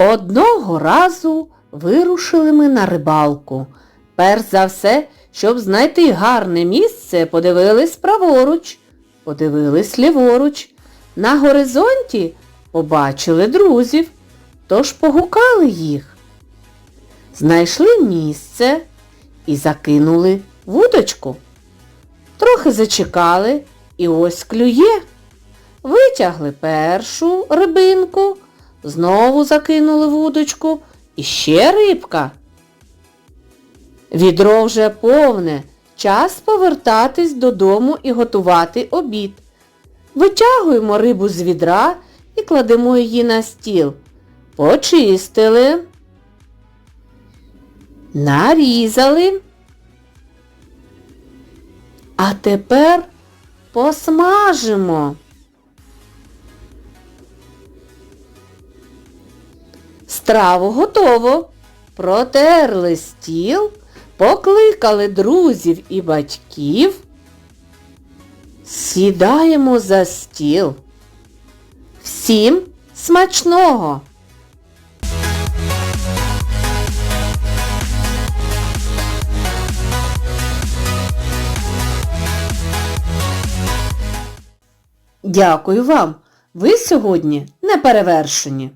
Одного разу вирушили ми на рибалку. Перш за все, щоб знайти гарне місце, подивились праворуч, подивились ліворуч. На горизонті побачили друзів, тож погукали їх. Знайшли місце і закинули вудочку. Трохи зачекали і ось клює. Витягли першу рибинку, знову закинули вудочку і ще рибка. Відро вже повне, час повертатись додому і готувати обід. Витягуємо рибу з відра і кладемо її на стіл. Почистили, нарізали. А тепер посмажимо. Страву готово. Протерли стіл, покликали друзів і батьків. Сідаємо за стіл. Всім смачного! Дякую вам. Ви сьогодні не перевершені.